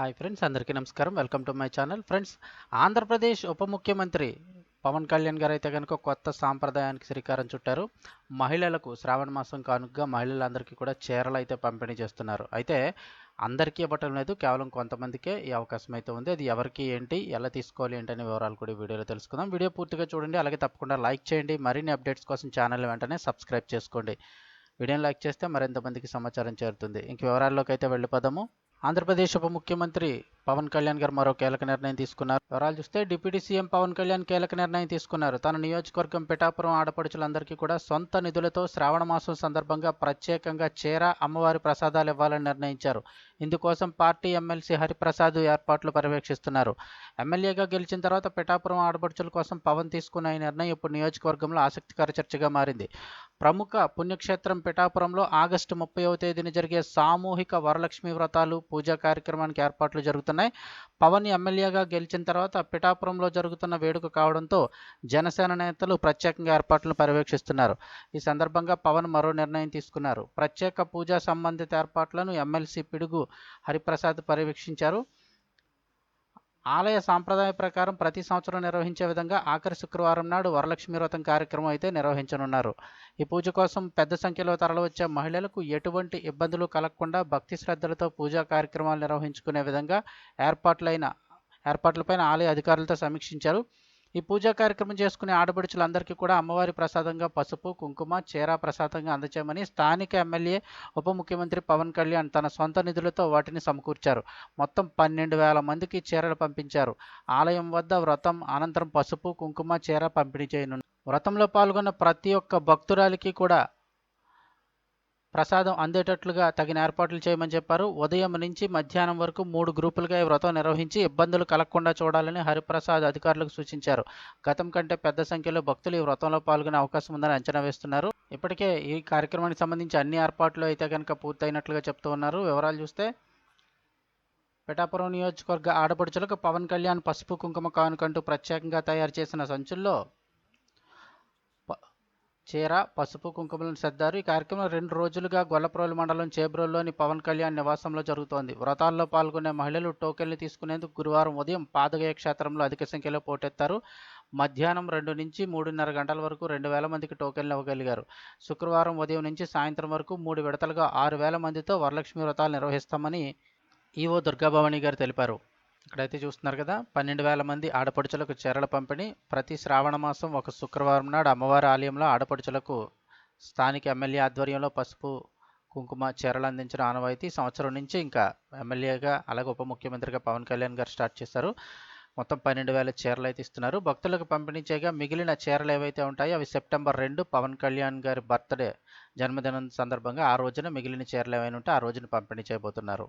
Hi friends అందరికీ నమస్కారం. Welcome to my channel. Friends Andhra Pradesh ఉప ముఖ్యమంత్రి పవన్ కళ్యాణ్ గారు అయితే కనుక కొత్త సాంప్రదాయానికి శ్రీకారం చుట్టారు. మహిళలకు శ్రావణ మాసం కానుకగా మహిళలందరికీ కూడా చీరలు అయితే పంపిణీ చేస్తున్నారు. అయితే అందరికీ ఇవ్వటం లేదు కేవలం కొంతమందికే ఈ అవకాశం అయితే ఉంది. అది ఎవరికి ఏంటి ఎలా తీసుకోవాలి ఏంటి అనే వివరాలు కూడా వీడియోలో తెలుసుకుందాం. వీడియో పూర్తిగా చూడండి అలాగే తప్పకుండా లైక్ చేయండి. మరిన్ని అప్డేట్స్ కోసం ఛానల్ వెంటనే సబ్స్క్రైబ్ చేసుకోండి. వీడియోని లైక్ చేస్తే మరింతమందికి సమాచారం చేరుతుంది. ఇంక వివరాల్లోకి అయితే వెళ్ళిపోదాము. ఆంధ్రప్రదేశ్ ఉప ముఖ్యమంత్రి పవన్ కళ్యాణ్ గారు మరో కీలక నిర్ణయం తీసుకున్నారు. వివరాలు చూస్తే డిప్యూటీ సీఎం పవన్ కళ్యాణ్ కీలక నిర్ణయం తీసుకున్నారు. తన నియోజకవర్గం పిఠాపురం ఆడపడుచులందరికీ కూడా సొంత నిధులతో శ్రావణ మాసం సందర్భంగా ప్రత్యేకంగా చీర అమ్మవారి ప్రసాదాలు ఇవ్వాలని నిర్ణయించారు. ఇందుకోసం పార్టీ ఎమ్మెల్సీ హరిప్రసాద్ ఏర్పాట్లు పర్యవేక్షిస్తున్నారు. ఎమ్మెల్యేగా గెలిచిన తర్వాత పిఠాపురం ఆడపడుచుల కోసం పవన్ తీసుకున్న ఈ నిర్ణయం ఇప్పుడు నియోజకవర్గంలో ఆసక్తికర చర్చగా మారింది. ప్రముఖ పుణ్యక్షేత్రం పిఠాపురంలో ఆగస్టు ముప్పైవ తేదీన జరిగే సామూహిక వరలక్ష్మి వ్రతాలు పూజా కార్యక్రమానికి ఏర్పాట్లు జరుగుతున్నాయి. పవన్ ఎమ్మెల్యేగా గెలిచిన తర్వాత పిఠాపురంలో జరుగుతున్న వేడుక కావడంతో జనసేన నేతలు ప్రత్యేకంగా ఏర్పాట్లను పర్యవేక్షిస్తున్నారు. ఈ సందర్భంగా పవన్ మరో నిర్ణయం తీసుకున్నారు. ప్రత్యేక పూజా సంబంధిత ఏర్పాట్లను ఎమ్మెల్సీ పిడుగు హరిప్రసాద్ పర్యవేక్షించారు. ఆలయ సాంప్రదాయ ప్రకారం ప్రతి సంవత్సరం నిర్వహించే విధంగా ఆఖరి శుక్రవారం నాడు వరలక్ష్మి వ్రతం కార్యక్రమం అయితే నిర్వహించనున్నారు. ఈ పూజ కోసం పెద్ద సంఖ్యలో తరలివచ్చే మహిళలకు ఎటువంటి ఇబ్బందులు కలగకుండా భక్తి శ్రద్ధలతో పూజా కార్యక్రమాలు నిర్వహించుకునే విధంగా ఏర్పాట్లైన ఏర్పాట్లపైన ఆలయ అధికారులతో సమీక్షించారు. ఈ పూజా కార్యక్రమం చేసుకునే ఆడపడుచులందరికీ కూడా అమ్మవారి ప్రసాదంగా పసుపు కుంకుమ చీర ప్రసాదంగా అందచేయమని స్థానిక ఎమ్మెల్యే ఉప ముఖ్యమంత్రి పవన్ కళ్యాణ్ తన సొంత నిధులతో వాటిని సమకూర్చారు. మొత్తం పన్నెండు వేల మందికి చీరలు పంపించారు. ఆలయం వద్ద వ్రతం అనంతరం పసుపు కుంకుమ చీర పంపిణీ చేయనున్నారు వ్రతంలో పాల్గొన్న ప్రతి ఒక్క భక్తురాలికి కూడా ప్రసాదం అందేటట్లుగా తగిన ఏర్పాట్లు చేయమని చెప్పారు. ఉదయం నుంచి మధ్యాహ్నం వరకు మూడు గ్రూపులుగా ఈ వ్రతం నిర్వహించి ఇబ్బందులు కలగకుండా చూడాలని హరిప్రసాద్ అధికారులకు సూచించారు. గతం కంటే పెద్ద సంఖ్యలో భక్తులు ఈ వ్రతంలో పాల్గొనే అవకాశం ఉందని అంచనా వేస్తున్నారు. ఇప్పటికే ఈ కార్యక్రమానికి సంబంధించి అన్ని ఏర్పాట్లు అయితే కనుక పూర్తయినట్లుగా చెప్తూ ఉన్నారు. వివరాలు చూస్తే పిఠాపురం నియోజకవర్గ ఆడపడుచులకు పవన్ కళ్యాణ్ పసుపు కుంకుమ కానుకంటూ ప్రత్యేకంగా తయారు చేసిన సంచుల్లో చీర పసుపు కుంకుమలను సర్దారు. ఈ కార్యక్రమం రెండు రోజులుగా గొల్లప్రోలు మండలం చేబ్రోల్లోని పవన్ కళ్యాణ్ నివాసంలో జరుగుతోంది. వ్రతాల్లో పాల్గొనే మహిళలు టోకెన్లు తీసుకునేందుకు గురువారం ఉదయం పాదగయ క్షేత్రంలో అధిక సంఖ్యలో పోటెత్తారు. మధ్యాహ్నం రెండు నుంచి మూడున్నర గంటల వరకు రెండు వేల మందికి టోకెన్లు ఇవ్వగలిగారు. శుక్రవారం ఉదయం నుంచి సాయంత్రం వరకు మూడు విడతలుగా ఆరు వేల మందితో వరలక్ష్మి వ్రతాలు నిర్వహిస్తామని ఈవో దుర్గాభవాని గారు తెలిపారు. ఇక్కడైతే చూస్తున్నారు కదా పన్నెండు వేల మంది ఆడపడుచులకు చీరల పంపిణీ. ప్రతి శ్రావణ మాసం ఒక శుక్రవారం నాడు అమ్మవారి ఆలయంలో ఆడపడుచులకు స్థానిక ఎమ్మెల్యే ఆధ్వర్యంలో పసుపు కుంకుమ చీరలు అందించిన ఆనవాయితీ. సంవత్సరం నుంచి ఇంకా ఎమ్మెల్యేగా అలాగే ఉప ముఖ్యమంత్రిగా పవన్ కళ్యాణ్ గారు స్టార్ట్ చేశారు. మొత్తం పన్నెండు వేల చీరలు అయితే ఇస్తున్నారు. భక్తులకు పంపిణీ చేయగా మిగిలిన చీరలు ఏవైతే ఉంటాయో అవి సెప్టెంబర్ రెండు పవన్ కళ్యాణ్ గారి బర్త్డే జన్మదినం సందర్భంగా ఆ రోజున మిగిలిన చీరలు ఏమైనా ఉంటే ఆ రోజున పంపిణీ చేయబోతున్నారు.